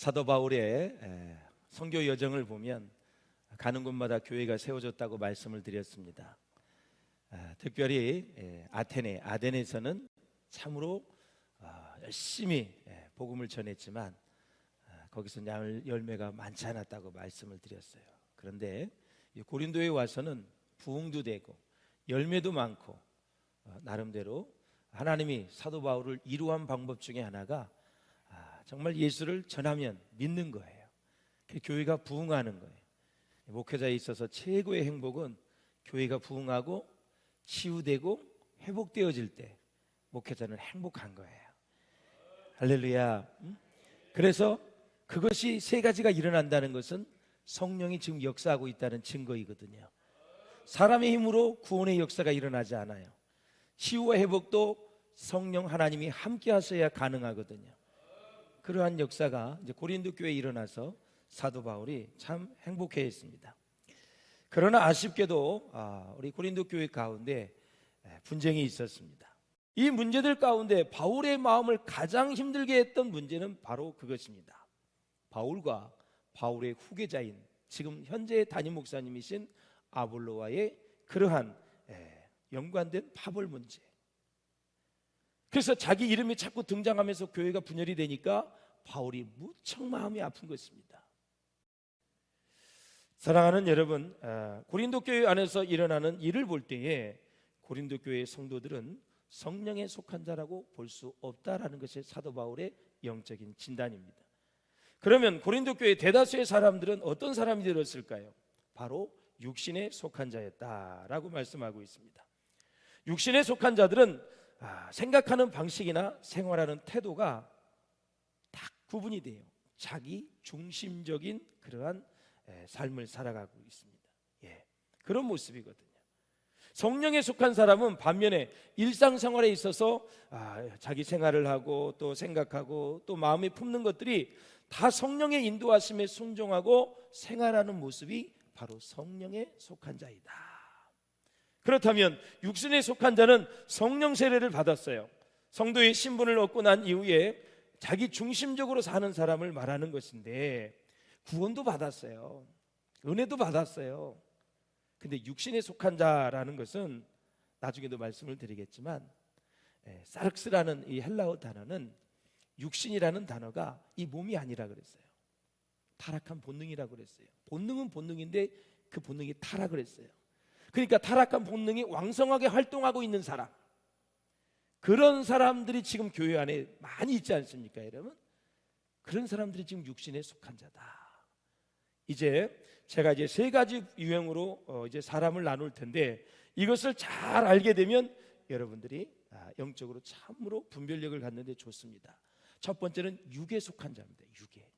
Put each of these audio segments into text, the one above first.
사도 바울의 선교 여정을 보면 가는 곳마다 교회가 세워졌다고 말씀을 드렸습니다. 아, 특별히 아테네, 아덴에서는 참으로 아, 열심히 복음을 전했지만 아, 거기서 열매가 많지 않았다고 말씀을 드렸어요. 그런데 고린도에 와서는 부흥도 되고 열매도 많고 어, 나름대로 하나님이 사도 바울을 이루한 방법 중에 하나가 정말 예수를 전하면 믿는 거예요. 교회가 부흥하는 거예요. 목회자에 있어서 최고의 행복은 교회가 부흥하고 치유되고 회복되어질 때 목회자는 행복한 거예요. 할렐루야. 그래서 그것이 세 가지가 일어난다는 것은 성령이 지금 역사하고 있다는 증거이거든요. 사람의 힘으로 구원의 역사가 일어나지 않아요. 치유와 회복도 성령 하나님이 함께 하셔야 가능하거든요. 그러한 역사가 이제 고린도 교회에 일어나서 사도 바울이 참 행복해했습니다. 그러나 아쉽게도 아, 우리 고린도 교회 가운데 분쟁이 있었습니다. 이 문제들 가운데 바울의 마음을 가장 힘들게 했던 문제는 바로 그것입니다. 바울과 바울의 후계자인 지금 현재 담임 목사님이신 아볼로와의 그러한 연관된 파벌 문제. 그래서 자기 이름이 자꾸 등장하면서 교회가 분열이 되니까 바울이 무척 마음이 아픈 것입니다. 사랑하는 여러분, 아, 고린도 교회 안에서 일어나는 일을 볼 때에 고린도 교회의 성도들은 성령에 속한 자라고 볼 수 없다라는 것이 사도 바울의 영적인 진단입니다. 그러면 고린도 교회 대다수의 사람들은 어떤 사람이 되었을까요? 바로 육신에 속한 자였다라고 말씀하고 있습니다. 육신에 속한 자들은 아, 생각하는 방식이나 생활하는 태도가 딱 구분이 돼요. 자기 중심적인 그러한 삶을 살아가고 있습니다. 예, 그런 모습이거든요. 성령에 속한 사람은 반면에 일상생활에 있어서 아, 자기 생활을 하고 또 생각하고 또 마음에 품는 것들이 다 성령의 인도하심에 순종하고 생활하는 모습이 바로 성령에 속한 자이다. 그렇다면 육신에 속한 자는 성령 세례를 받았어요. 성도의 신분을 얻고 난 이후에 자기 중심적으로 사는 사람을 말하는 것인데 구원도 받았어요. 은혜도 받았어요. 근데 육신에 속한 자라는 것은 나중에도 말씀을 드리겠지만 예, 사르스라는 이 헬라어 단어는 육신이라는 단어가 이 몸이 아니라 그랬어요. 타락한 본능이라 그랬어요. 본능은 본능인데 그 본능이 타락을 했어요. 그러니까 타락한 본능이 왕성하게 활동하고 있는 사람. 그런 사람들이 지금 교회 안에 많이 있지 않습니까, 여러분? 그런 사람들이 지금 육신에 속한 자다. 이제 제가 이제 세 가지 유형으로 어 이제 사람을 나눌 텐데 이것을 잘 알게 되면 여러분들이 아, 영적으로 참으로 분별력을 갖는데 좋습니다. 첫 번째는 육에 속한 자입니다. 육에.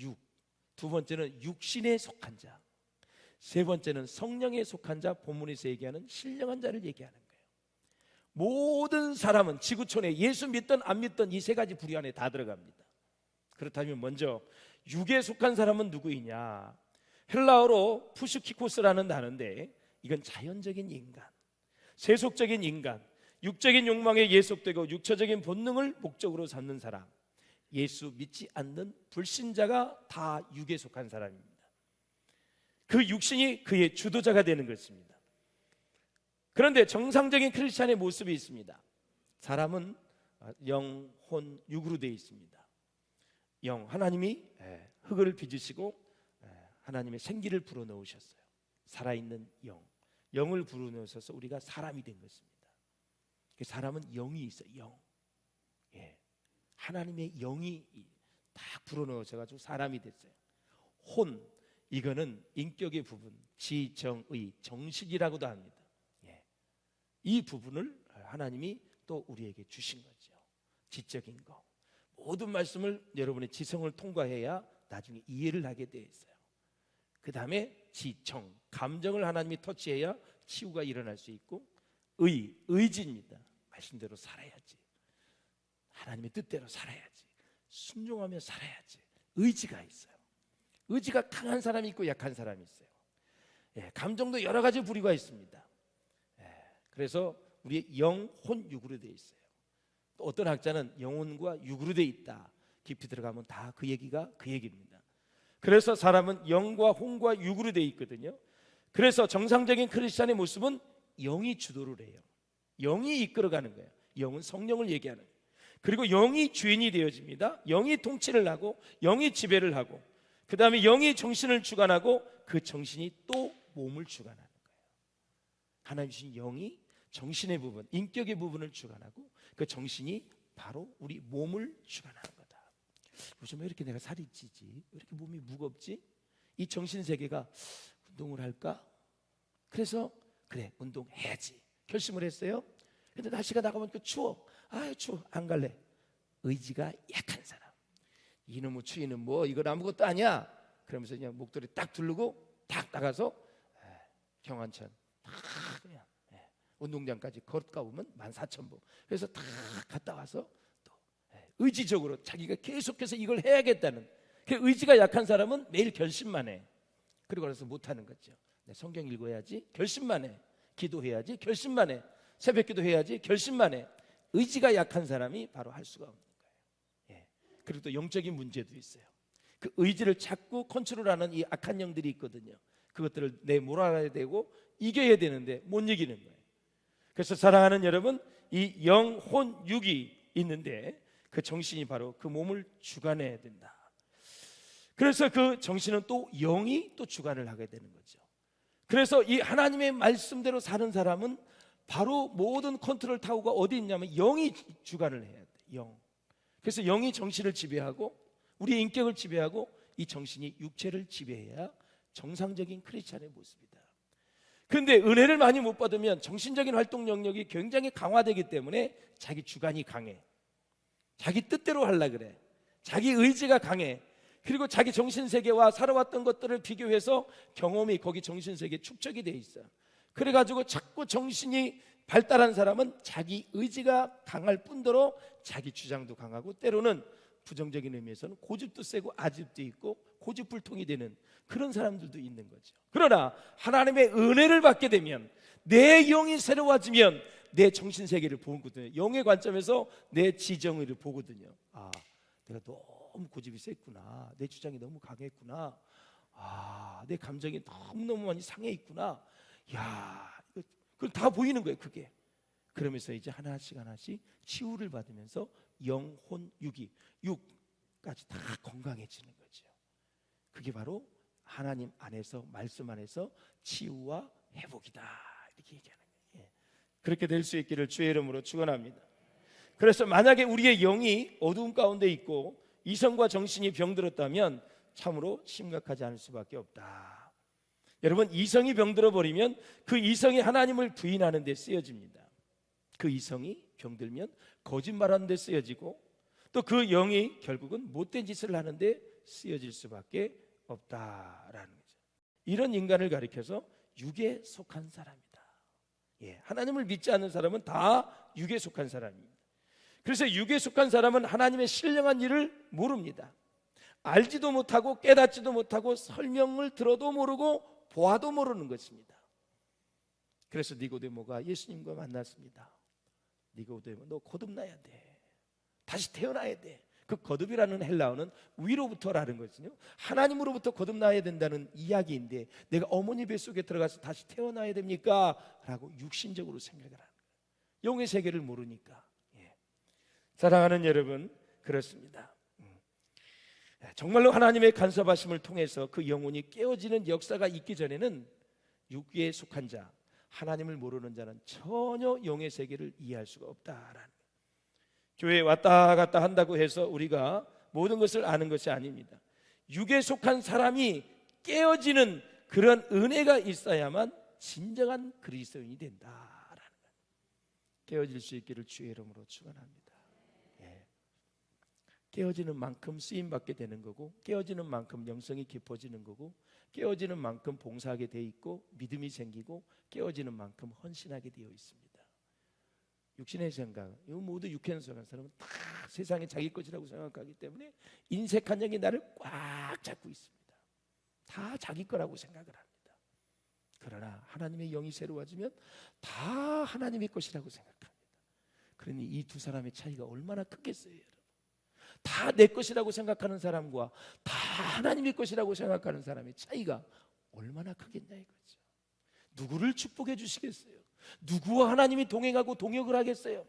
육. 두 번째는 육신에 속한 자. 세 번째는 성령에 속한 자, 본문에서 얘기하는 신령한 자를 얘기하는. 모든 사람은 지구촌에 예수 믿던 안 믿던 이 세 가지 부류 안에 다 들어갑니다. 그렇다면 먼저 육에 속한 사람은 누구이냐? 헬라어로 푸슈키코스라는 단어인데 이건 자연적인 인간, 세속적인 인간, 육적인 욕망에 예속되고 육처적인 본능을 목적으로 삼는 사람. 예수 믿지 않는 불신자가 다 육에 속한 사람입니다. 그 육신이 그의 주도자가 되는 것입니다. 그런데 정상적인 크리스찬의 모습이 있습니다. 사람은 영, 혼, 육으로 되어 있습니다. 영 하나님이 예, 흙을 빚으시고 예, 하나님의 생기를 불어넣으셨어요. 살아있는 영, 영을 불어넣으셔서 우리가 사람이 된 것입니다. 그 사람은 영이 있어요. 영, 예, 하나님의 영이 딱 불어넣으셔가지고 사람이 됐어요. 혼 이거는 인격의 부분, 지정의 정식이라고도 합니다. 예. 이 부분을 하나님이 또 우리에게 주신 거죠. 지적인 거. 모든 말씀을 여러분의 지성을 통과해야 나중에 이해를 하게 되어 있어요. 그 다음에 지청, 감정을 하나님이 터치해야 치유가 일어날 수 있고 의, 의지입니다. 말씀대로 살아야지. 하나님의 뜻대로 살아야지. 순종하며 살아야지. 의지가 있어요. 의지가 강한 사람이 있고 약한 사람이 있어요. 예, 감정도 여러 가지 부류가 있습니다. 예, 그래서 우리의 영, 혼, 육으로 되어 있어요. 또 어떤 학자는 영혼과 육으로 돼 있다. 깊이 들어가면 다 그 얘기가 그 얘기입니다. 그래서 사람은 영과 혼과 육으로 돼 있거든요. 그래서 정상적인 크리스천의 모습은 영이 주도를 해요. 영이 이끌어가는 거예요. 영은 성령을 얘기하는 거예요. 그리고 영이 주인이 되어집니다. 영이 통치를 하고 영이 지배를 하고 그 다음에 영이 정신을 주관하고 그 정신이 또 몸을 주관하는 거예요. 하나님 주신 영이 정신의 부분, 인격의 부분을 주관하고 그 정신이 바로 우리 몸을 주관하는 거다. 요즘 왜 이렇게 내가 살이 찌지? 왜 이렇게 몸이 무겁지? 이 정신 세계가 운동을 할까? 그래서 그래 운동해야지 결심을 했어요. 근데 날씨가 나가보니까 추워. 아 추워 안 갈래. 의지가 약한 사람. 이놈의 추위는 뭐 이건 아무것도 아니야. 그러면서 그냥 목도리 딱 두르고 딱 나가서 그냥 예, 운동장까지 걸어가 보면 만 사천 보. 그래서 딱 갔다 와서 또 예, 의지적으로 자기가 계속해서 이걸 해야겠다는 그 의지가 약한 사람은 매일 결심만 해. 그리고 그래서 못 하는 거죠. 내 성경 읽어야지 결심만 해. 기도해야지 결심만 해. 새벽 기도 해야지 결심만 해. 의지가 약한 사람이 바로 할 수가 없는 거예요. 예. 그리고 또 영적인 문제도 있어요. 그 의지를 자꾸 컨트롤하는 이 악한 영들이 있거든요. 그것들을 내 몰아야 되고 이겨야 되는데 못 이기는 거예요. 그래서 사랑하는 여러분, 이 영, 혼, 육이 있는데 그 정신이 바로 그 몸을 주관해야 된다. 그래서 그 정신은 또 영이 또 주관을 하게 되는 거죠. 그래서 이 하나님의 말씀대로 사는 사람은 바로 모든 컨트롤 타워가 어디 있냐면 영이 주관을 해야 돼. 영. 그래서 영이 정신을 지배하고 우리의 인격을 지배하고 이 정신이 육체를 지배해야 정상적인 크리스찬의 모습이다. 그런데 은혜를 많이 못 받으면 정신적인 활동 영역이 굉장히 강화되기 때문에 자기 주관이 강해. 자기 뜻대로 하려 그래. 자기 의지가 강해. 그리고 자기 정신 세계와 살아왔던 것들을 비교해서 경험이 거기 정신 세계에 축적이 돼 있어. 그래 가지고 자꾸 정신이 발달한 사람은 자기 의지가 강할 뿐더러 자기 주장도 강하고 때로는 부정적인 의미에서는 고집도 세고 아집도 있고 고집불통이 되는 그런 사람들도 있는 거죠. 그러나 하나님의 은혜를 받게 되면 내 영이 새로워지면 내 정신 세계를 보거든요. 영의 관점에서 내 지정의를 보거든요. 아, 내가 너무 고집이 셌구나. 내 주장이 너무 강했구나. 아, 내 감정이 너무 너무 많이 상해 있구나. 야, 그건 다 보이는 거예요, 그게. 그러면서 이제 하나씩 하나씩 치유를 받으면서 영혼 육이 육까지 다 건강해지는 거죠. 그게 바로 하나님 안에서 말씀 안에서 치유와 회복이다 이렇게 얘기하는 거예요. 예. 그렇게 될 수 있기를 주의 이름으로 축원합니다. 그래서 만약에 우리의 영이 어두운 가운데 있고 이성과 정신이 병들었다면 참으로 심각하지 않을 수밖에 없다. 여러분 이성이 병들어 버리면 그 이성이 하나님을 부인하는 데 쓰여집니다. 그 이성이 병들면 거짓말하는 데 쓰여지고 또 그 영이 결국은 못된 짓을 하는데 쓰여질 수밖에 없다라는 거죠. 이런 인간을 가리켜서 육에 속한 사람이다. 예, 하나님을 믿지 않는 사람은 다 육에 속한 사람입니다. 그래서 육에 속한 사람은 하나님의 신령한 일을 모릅니다. 알지도 못하고 깨닫지도 못하고 설명을 들어도 모르고 보아도 모르는 것입니다. 그래서 니고데모가 예수님과 만났습니다. 니고데모 너 거듭나야 돼. 다시 태어나야 돼. 그 거듭이라는 헬라어는 위로부터라는 거거든요. 하나님으로부터 거듭나야 된다는 이야기인데 내가 어머니 뱃속에 들어가서 다시 태어나야 됩니까? 라고 육신적으로 생각을 하는 거예요. 영의 세계를 모르니까. 예. 사랑하는 여러분, 그렇습니다. 음. 예, 정말로 하나님의 간섭하심을 통해서 그 영혼이 깨어지는 역사가 있기 전에는 육에 속한 자, 하나님을 모르는 자는 전혀 영의 세계를 이해할 수가 없다라는 교회에 왔다 갔다 한다고 해서 우리가 모든 것을 아는 것이 아닙니다. 육에 속한 사람이 깨어지는 그런 은혜가 있어야만 진정한 그리스도인이 된다라는 것. 깨어질 수 있기를 주의 이름으로 축원합니다. 예. 깨어지는 만큼 쓰임 받게 되는 거고 깨어지는 만큼 영성이 깊어지는 거고 깨어지는 만큼 봉사하게 돼 있고 믿음이 생기고 깨어지는 만큼 헌신하게 되어 있습니다. 육신의 생각, 이거 모두 육행을 생각하는 사람은 다 세상에 자기 것이라고 생각하기 때문에 인색한 영이 나를 꽉 잡고 있습니다. 다 자기 거라고 생각을 합니다. 그러나 하나님의 영이 새로워지면 다 하나님의 것이라고 생각합니다. 그러니 이 두 사람의 차이가 얼마나 크겠어요. 다 내 것이라고 생각하는 사람과 다 하나님의 것이라고 생각하는 사람의 차이가 얼마나 크겠냐 이거죠. 누구를 축복해 주시겠어요? 누구와 하나님이 동행하고 동역을 하겠어요?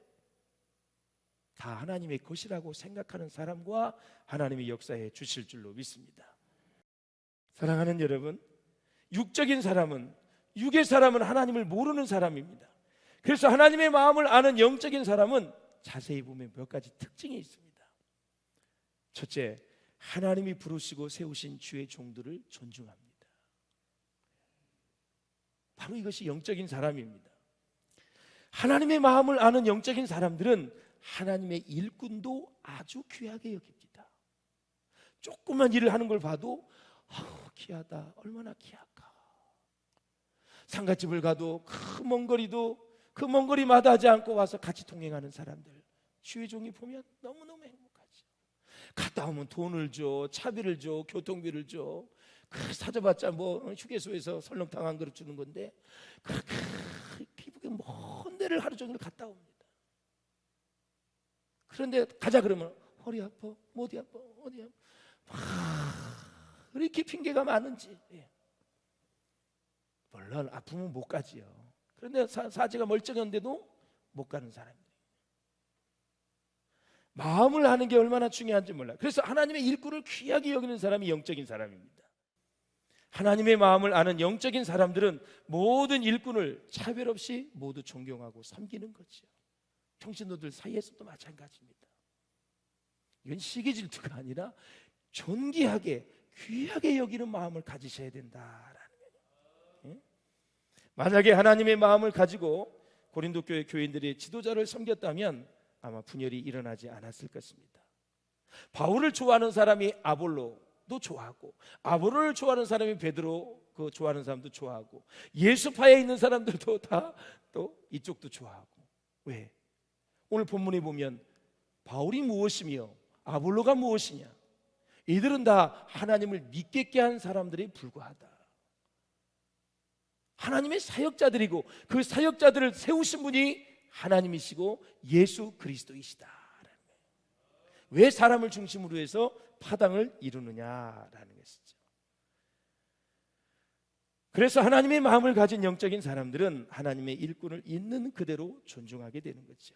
다 하나님의 것이라고 생각하는 사람과 하나님의 역사에 주실 줄로 믿습니다. 사랑하는 여러분, 육적인 사람은 육의 사람은 하나님을 모르는 사람입니다. 그래서 하나님의 마음을 아는 영적인 사람은 자세히 보면 몇 가지 특징이 있습니다. 첫째, 하나님이 부르시고 세우신 주의 종들을 존중합니다. 바로 이것이 영적인 사람입니다. 하나님의 마음을 아는 영적인 사람들은 하나님의 일꾼도 아주 귀하게 여깁니다. 조그만 일을 하는 걸 봐도 아우 귀하다 얼마나 귀할까 상가집을 가도 그 먼 거리도 그 먼 거리 마다 하지 않고 와서 같이 동행하는 사람들 주의 종이 보면 너무너무 행복하죠 갔다 오면 돈을 줘 차비를 줘 교통비를 줘. 그 사줘봤자 뭐 휴게소에서 설렁탕 한 그릇 주는 건데 그렇게 기쁘게 먼 데를 하루 종일 갔다 옵니다. 그런데 가자 그러면 허리 아파 어디 아파 어디 아파. 막 이렇게 핑계가 많은지. 예. 물론 아프면 못 가지요. 그런데 사, 사지가 멀쩡한데도 못 가는 사람들 마음을 하는 게 얼마나 중요한지 몰라요 그래서 하나님의 일꾼을 귀하게 여기는 사람이 영적인 사람입니다 하나님의 마음을 아는 영적인 사람들은 모든 일꾼을 차별 없이 모두 존경하고 섬기는 거죠 평신도들 사이에서도 마찬가지입니다 이건 시기 질투가 아니라 존귀하게 귀하게 여기는 마음을 가지셔야 된다라는 거예요. 예? 만약에 하나님의 마음을 가지고 고린도 교회 교인들이 지도자를 섬겼다면 아마 분열이 일어나지 않았을 것입니다. 바울을 좋아하는 사람이 아볼로도 좋아하고 아볼로를 좋아하는 사람이 베드로 그 좋아하는 사람도 좋아하고 예수파에 있는 사람들도 다 또 이쪽도 좋아하고 왜? 오늘 본문에 보면 바울이 무엇이며 아볼로가 무엇이냐? 이들은 다 하나님을 믿겠게 한 사람들에 불과하다. 하나님의 사역자들이고 그 사역자들을 세우신 분이 하나님이시고 예수 그리스도이시다. 왜 사람을 중심으로 해서 파당을 이루느냐라는 것이죠. 그래서 하나님의 마음을 가진 영적인 사람들은 하나님의 일꾼을 있는 그대로 존중하게 되는 거죠.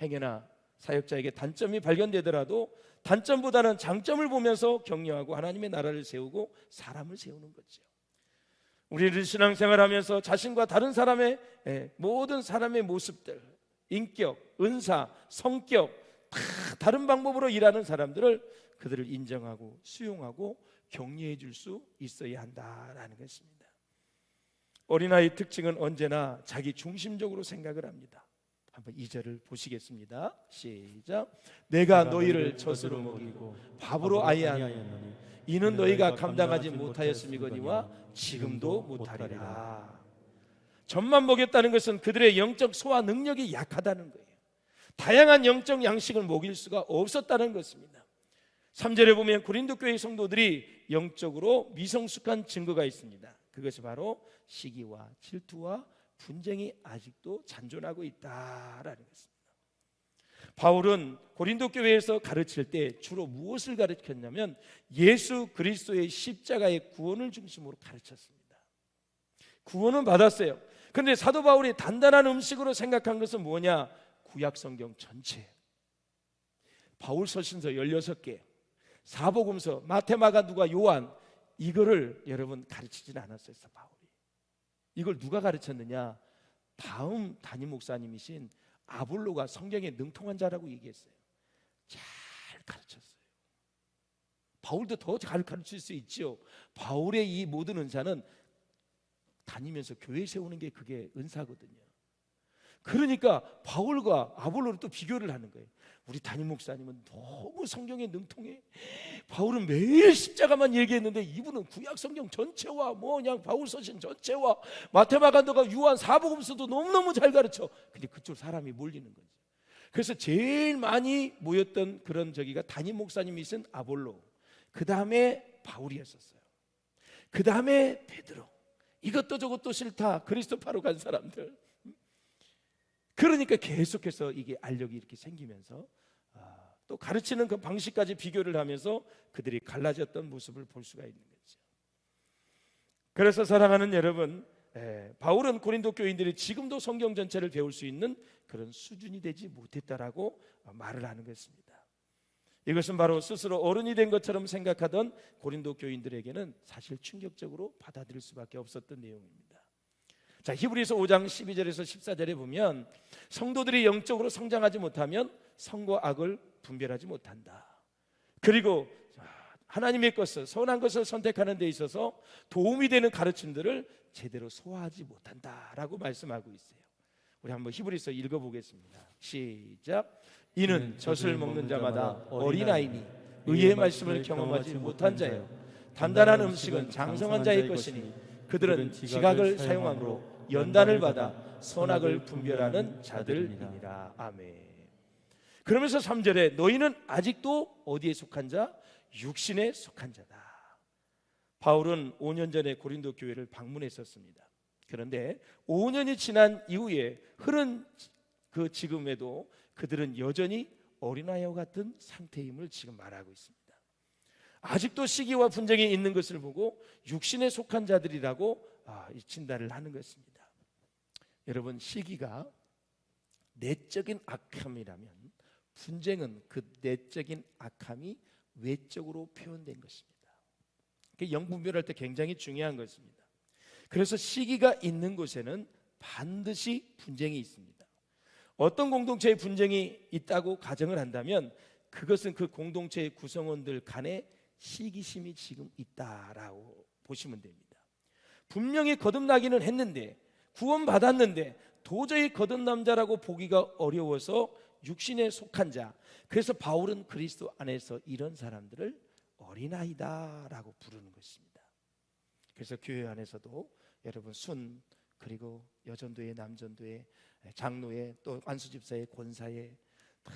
행여나 사역자에게 단점이 발견되더라도 단점보다는 장점을 보면서 격려하고 하나님의 나라를 세우고 사람을 세우는 거죠. 우리를 신앙생활하면서 자신과 다른 사람의 예, 모든 사람의 모습들, 인격, 은사, 성격 다 다른 방법으로 일하는 사람들을 그들을 인정하고 수용하고 격려해 줄 수 있어야 한다라는 것입니다. 어린아이 특징은 언제나 자기 중심적으로 생각을 합니다. 한번 2절을 보시겠습니다. 시작. 내가 너희를 젖으로 먹이고 밥으로 아예 하노니 이는 너희가 감당하지 못하였음이거니와 지금도 못하리라. 젖만 먹였다는 것은 그들의 영적 소화 능력이 약하다는 거예요. 다양한 영적 양식을 먹일 수가 없었다는 것입니다. 3절에 보면 고린도 교회 성도들이 영적으로 미성숙한 증거가 있습니다. 그것이 바로 시기와 질투와 분쟁이 아직도 잔존하고 있다라는 것입니다. 바울은 고린도 교회에서 가르칠 때 주로 무엇을 가르쳤냐면 예수 그리스도의 십자가의 구원을 중심으로 가르쳤습니다. 구원은 받았어요. 그런데 사도 바울이 단단한 음식으로 생각한 것은 뭐냐? 구약 성경 전체. 바울 서신서 16개, 사복음서, 마테마가 누가 요한 이거를 여러분 가르치진 않았어요, 바울. 이걸 누가 가르쳤느냐? 다음 담임 목사님이신 아볼로가 성경에 능통한 자라고 얘기했어요. 잘 가르쳤어요. 바울도 더 잘 가르칠 수 있죠. 바울의 이 모든 은사는 다니면서 교회 세우는 게 그게 은사거든요. 그러니까 바울과 아볼로를 또 비교를 하는 거예요. 우리 담임 목사님은 너무 성경에 능통해. 바울은 매일 십자가만 얘기했는데 이분은 구약 성경 전체와 뭐 그냥 바울 서신 전체와 마테마간도가 유한 사복음서도 너무너무 잘 가르쳐. 근데 그쪽 사람이 몰리는 거죠. 그래서 제일 많이 모였던 그런 저기가 담임 목사님이신 아볼로. 그 다음에 바울이었었어요. 그 다음에 베드로. 이것도 저것도 싫다. 그리스도파로 간 사람들. 그러니까 계속해서 이게 알력이 이렇게 생기면서 아, 또 가르치는 그 방식까지 비교를 하면서 그들이 갈라졌던 모습을 볼 수가 있는 거죠. 그래서 사랑하는 여러분, 예, 바울은 고린도 교인들이 지금도 성경 전체를 배울 수 있는 그런 수준이 되지 못했다라고 말을 하는 것입니다. 이것은 바로 스스로 어른이 된 것처럼 생각하던 고린도 교인들에게는 사실 충격적으로 받아들일 수밖에 없었던 내용입니다. 자, 히브리서 5장 12절에서 14절에 보면 성도들이 영적으로 성장하지 못하면 성과 악을 분별하지 못한다. 그리고 하나님의 것을 선한 것을 선택하는 데 있어서 도움이 되는 가르침들을 제대로 소화하지 못한다라고 말씀하고 있어요. 우리 한번 히브리서 읽어 보겠습니다. 시작. 이는 젖을 먹는 자마다 어린아이니 의의 말씀을 경험하지 못한 자요. 단단한 음식은 장성한 자의 것이니 그들은 지각을 사용함으로 연단을 받아 선악을 분별하는 자들이니라. 아멘. 그러면서 3절에 너희는 아직도 어디에 속한 자? 육신에 속한 자다. 바울은 5년 전에 고린도 교회를 방문했었습니다. 그런데 5년이 지난 이후에 흐른 그 지금에도 그들은 여전히 어린아이와 같은 상태임을 지금 말하고 있습니다. 아직도 시기와 분쟁이 있는 것을 보고 육신에 속한 자들이라고 아, 진단을 하는 것입니다. 여러분 시기가 내적인 악함이라면 분쟁은 그 내적인 악함이 외적으로 표현된 것입니다. 영분별할 때 굉장히 중요한 것입니다. 그래서 시기가 있는 곳에는 반드시 분쟁이 있습니다. 어떤 공동체의 분쟁이 있다고 가정을 한다면 그것은 그 공동체의 구성원들 간에 시기심이 지금 있다라고 보시면 됩니다. 분명히 거듭나기는 했는데 구원받았는데 도저히 거듭 남 자라고 보기가 어려워서 육신에 속한 자. 그래서 바울은 그리스도 안에서 이런 사람들을 어린아이다라고 부르는 것입니다. 그래서 교회 안에서도 여러분 순 그리고 여전도회 남전도회 장로회 또 안수집사의 권사회 다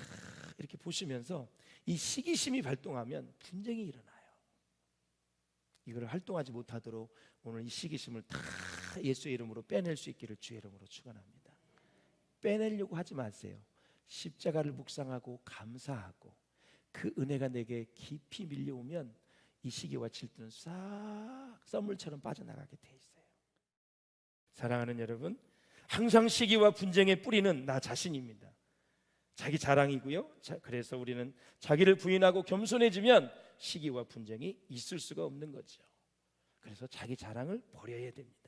이렇게 보시면서 이 시기심이 발동하면 분쟁이 일어나요. 이거를 활동하지 못하도록 오늘 이 시기심을 다 예수의 이름으로 빼낼 수 있기를 주의 이름으로 축원합니다. 빼내려고 하지 마세요. 십자가를 묵상하고 감사하고 그 은혜가 내게 깊이 밀려오면 이 시기와 질투는 싹 썰물처럼 빠져나가게 돼 있어요. 사랑하는 여러분, 항상 시기와 분쟁의 뿌리는 나 자신입니다. 자기 자랑이고요. 자, 그래서 우리는 자기를 부인하고 겸손해지면 시기와 분쟁이 있을 수가 없는 거죠. 그래서 자기 자랑을 버려야 됩니다.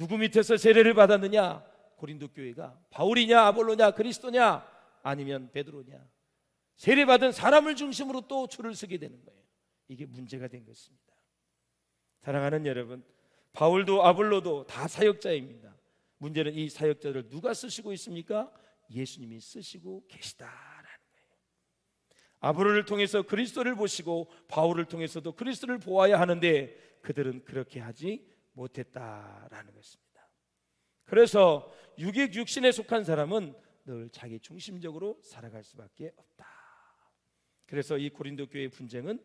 누구 밑에서 세례를 받았느냐? 고린도 교회가 바울이냐 아볼로냐 그리스도냐 아니면 베드로냐 세례 받은 사람을 중심으로 또 줄을 서게 되는 거예요. 이게 문제가 된 것입니다. 사랑하는 여러분, 바울도 아볼로도 다 사역자입니다. 문제는 이 사역자를 누가 쓰시고 있습니까? 예수님이 쓰시고 계시다라는 거예요. 아볼로를 통해서 그리스도를 보시고 바울을 통해서도 그리스도를 보아야 하는데 그들은 그렇게 하지 못했다라는 것입니다. 그래서 육익 육신에 속한 사람은 늘 자기 중심적으로 살아갈 수밖에 없다. 그래서 이 고린도 교회 분쟁은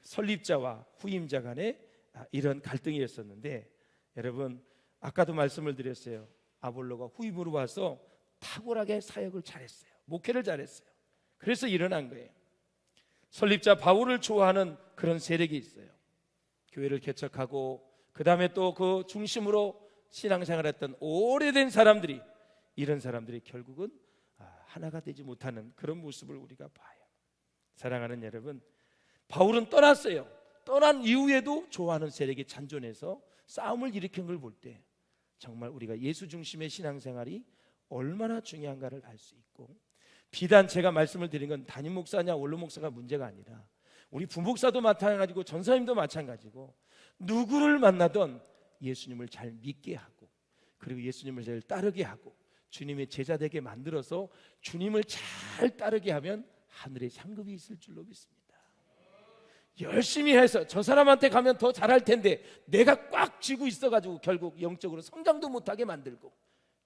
설립자와 후임자 간의 아, 이런 갈등이었었는데 여러분 아까도 말씀을 드렸어요. 아볼로가 후임으로 와서 탁월하게 사역을 잘했어요. 목회를 잘했어요. 그래서 일어난 거예요. 설립자 바울을 좋아하는 그런 세력이 있어요. 교회를 개척하고 그 다음에 또 그 중심으로 신앙생활했던 오래된 사람들이 이런 사람들이 결국은 아, 하나가 되지 못하는 그런 모습을 우리가 봐요. 사랑하는 여러분, 바울은 떠났어요. 떠난 이후에도 좋아하는 세력이 잔존해서 싸움을 일으킨 걸 볼 때 정말 우리가 예수 중심의 신앙생활이 얼마나 중요한가를 알 수 있고 비단 제가 말씀을 드린 건 담임 목사냐 원로 목사가 문제가 아니라 우리 부목사도 마찬가지고 전사님도 마찬가지고 누구를 만나던 예수님을 잘 믿게 하고 그리고 예수님을 잘 따르게 하고 주님의 제자 되게 만들어서 주님을 잘 따르게 하면 하늘에 상급이 있을 줄로 믿습니다. 열심히 해서 저 사람한테 가면 더 잘할 텐데 내가 꽉 쥐고 있어가지고 결국 영적으로 성장도 못하게 만들고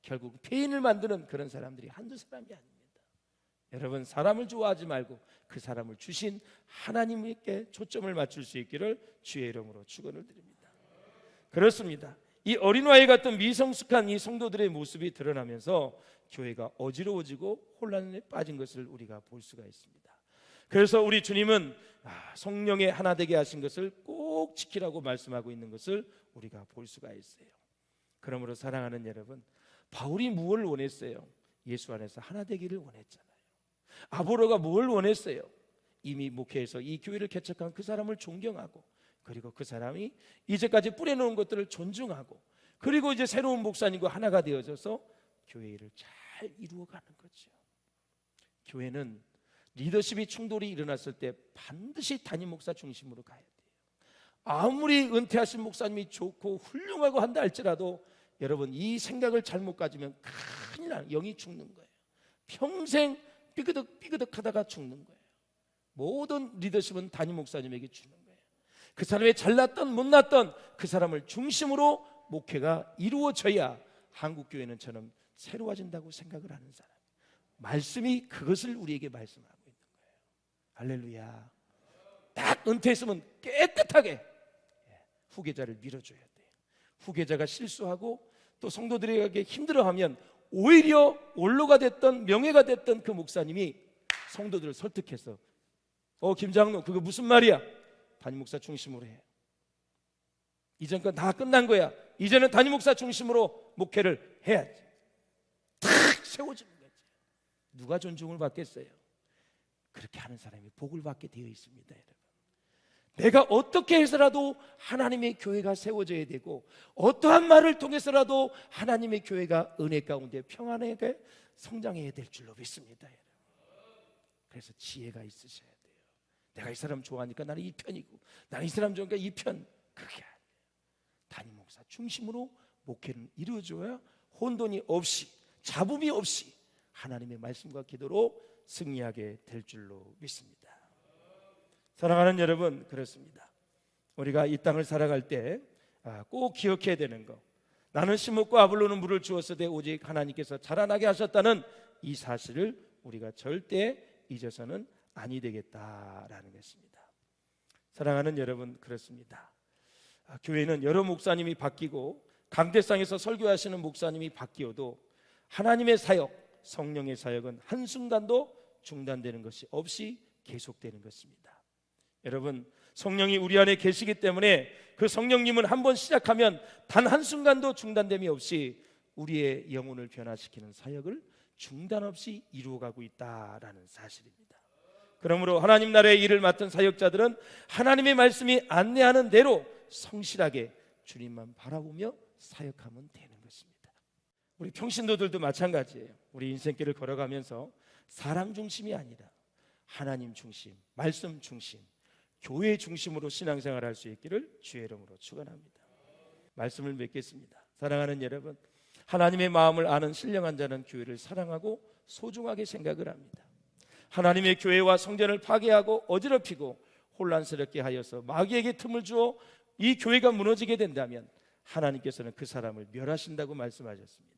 결국 폐인을 만드는 그런 사람들이 한두 사람이 아닙니다. 여러분 사람을 좋아하지 말고 그 사람을 주신 하나님께 초점을 맞출 수 있기를 주의 이름으로 축원을 드립니다. 그렇습니다. 이 어린아이 같은 미성숙한 이 성도들의 모습이 드러나면서 교회가 어지러워지고 혼란에 빠진 것을 우리가 볼 수가 있습니다. 그래서 우리 주님은 아, 성령의 하나 되게 하신 것을 꼭 지키라고 말씀하고 있는 것을 우리가 볼 수가 있어요. 그러므로 사랑하는 여러분, 바울이 무엇을 원했어요? 예수 안에서 하나 되기를 원했잖아요. 아보로가 뭘 원했어요? 이미 목회에서 이 교회를 개척한 그 사람을 존경하고 그리고 그 사람이 이제까지 뿌려놓은 것들을 존중하고 그리고 이제 새로운 목사님과 하나가 되어져서 교회 일을 잘 이루어가는 거죠. 교회는 리더십이 충돌이 일어났을 때 반드시 담임 목사 중심으로 가야 돼요. 아무리 은퇴하신 목사님이 좋고 훌륭하고 한다 할지라도 여러분 이 생각을 잘못 가지면 큰일 나는 영이 죽는 거예요. 평생 삐그덕 삐그덕 하다가 죽는 거예요. 모든 리더십은 담임 목사님에게 주는 거예요. 그 사람의 잘났던 못났던 그 사람을 중심으로 목회가 이루어져야 한국 교회는 저는 새로워진다고 생각을 하는 사람. 말씀이 그것을 우리에게 말씀하고 있는 거예요. 할렐루야. 딱 은퇴했으면 깨끗하게 예, 후계자를 밀어줘야 돼요. 후계자가 실수하고 또 성도들에게 힘들어하면 오히려 원로가 됐던 명예가 됐던 그 목사님이 성도들을 설득해서 어 김장로 그거 무슨 말이야? 담임 목사 중심으로 해. 이전 건 다 끝난 거야. 이제는 담임 목사 중심으로 목회를 해야지. 탁 세워지는 거지. 누가 존중을 받겠어요? 그렇게 하는 사람이 복을 받게 되어 있습니다, 여러분. 내가 어떻게 해서라도 하나님의 교회가 세워져야 되고 어떠한 말을 통해서라도 하나님의 교회가 은혜 가운데 평안하게 성장해야 될 줄로 믿습니다. 그래서 지혜가 있으셔야 돼요. 내가 이 사람 좋아하니까 나는 이 편이고 나는 이 사람 좋으니까 이 편. 그게 아니에요. 담임 목사 중심으로 목회는 이루어져야 혼돈이 없이 잡음이 없이 하나님의 말씀과 기도로 승리하게 될 줄로 믿습니다. 사랑하는 여러분 그렇습니다. 우리가 이 땅을 살아갈 때꼭 아, 기억해야 되는 거. 나는 심었고 아블로는 물을 주었으되 오직 하나님께서 자라나게 하셨다는 이 사실을 우리가 절대 잊어서는 아니 되겠다라는 것입니다. 사랑하는 여러분 그렇습니다. 아, 교회는 여러 목사님이 바뀌고 강대상에서 설교하시는 목사님이 바뀌어도 하나님의 사역, 성령의 사역은 한순간도 중단되는 것이 없이 계속되는 것입니다. 여러분, 성령이 우리 안에 계시기 때문에 그 성령님은 한 번 시작하면 단 한순간도 중단됨이 없이 우리의 영혼을 변화시키는 사역을 중단 없이 이루어가고 있다라는 사실입니다. 그러므로 하나님 나라의 일을 맡은 사역자들은 하나님의 말씀이 안내하는 대로 성실하게 주님만 바라보며 사역하면 되는 것입니다. 우리 평신도들도 마찬가지예요. 우리 인생길을 걸어가면서 사람 중심이 아니라 하나님 중심, 말씀 중심, 교회 중심으로 신앙생활할 수 있기를 주의 이름으로 축원합니다. 말씀을 맺겠습니다. 사랑하는 여러분, 하나님의 마음을 아는 신령한 자는 교회를 사랑하고 소중하게 생각을 합니다. 하나님의 교회와 성전을 파괴하고 어지럽히고 혼란스럽게 하여서 마귀에게 틈을 주어 이 교회가 무너지게 된다면 하나님께서는 그 사람을 멸하신다고 말씀하셨습니다.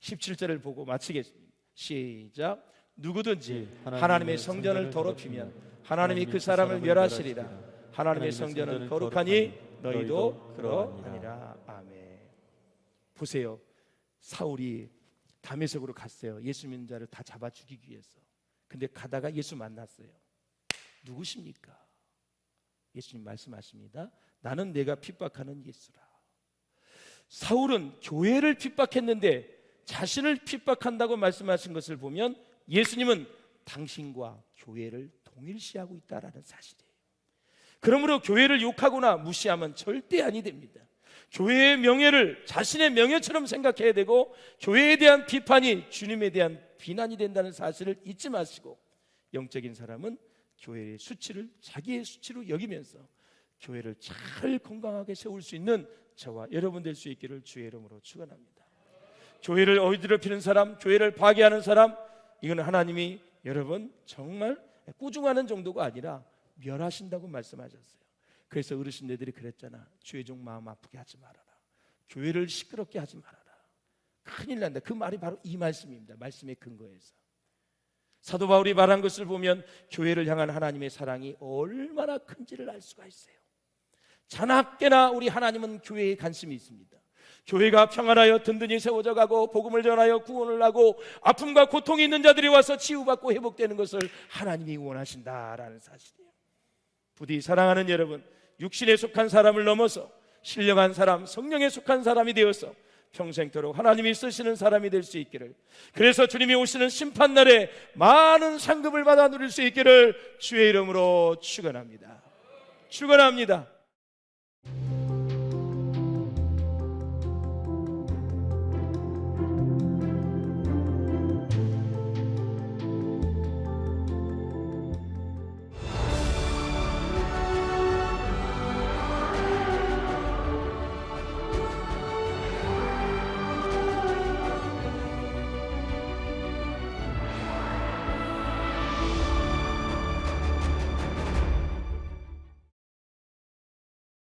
17절을 보고 마치겠습니다. 시작. 누구든지 하나님의 성전을 더럽히면 하나님이 그 사람을 멸하시리라. 하나님의 성전은 거룩하니 너희도 그러하니라. 아멘. 보세요. 사울이 담에색으로 갔어요. 예수 믿는 자를 다 잡아 죽이기 위해서. 근데 가다가 예수 만났어요. 누구십니까? 예수님 말씀하십니다. 나는 내가 핍박하는 예수라. 사울은 교회를 핍박했는데 자신을 핍박한다고 말씀하신 것을 보면 예수님은 당신과 교회를 동일시하고 있다라는 사실이에요. 그러므로 교회를 욕하거나 무시하면 절대 아니 됩니다. 교회의 명예를 자신의 명예처럼 생각해야 되고 교회에 대한 비판이 주님에 대한 비난이 된다는 사실을 잊지 마시고 영적인 사람은 교회의 수치를 자기의 수치로 여기면서 교회를 잘 건강하게 세울 수 있는 저와 여러분 될 수 있기를 주의 이름으로 축원합니다. 교회를 어지럽히는 사람, 교회를 파괴하는 사람, 이거는 하나님이 여러분 정말 꾸중하는 정도가 아니라 멸하신다고 말씀하셨어요. 그래서 어르신네들이 그랬잖아. 주의 종 마음 아프게 하지 말아라. 교회를 시끄럽게 하지 말아라. 큰일 난다. 그 말이 바로 이 말씀입니다. 말씀의 근거에서. 사도 바울이 말한 것을 보면 교회를 향한 하나님의 사랑이 얼마나 큰지를 알 수가 있어요. 자나깨나 우리 하나님은 교회에 관심이 있습니다. 교회가 평안하여 든든히 세워져 가고 복음을 전하여 구원을 하고 아픔과 고통이 있는 자들이 와서 치유받고 회복되는 것을 하나님이 원하신다라는 사실이에요. 부디 사랑하는 여러분, 육신에 속한 사람을 넘어서 신령한 사람, 성령에 속한 사람이 되어서 평생토록 하나님이 쓰시는 사람이 될 수 있기를. 그래서 주님이 오시는 심판 날에 많은 상급을 받아 누릴 수 있기를 주의 이름으로 축원합니다. 축원합니다.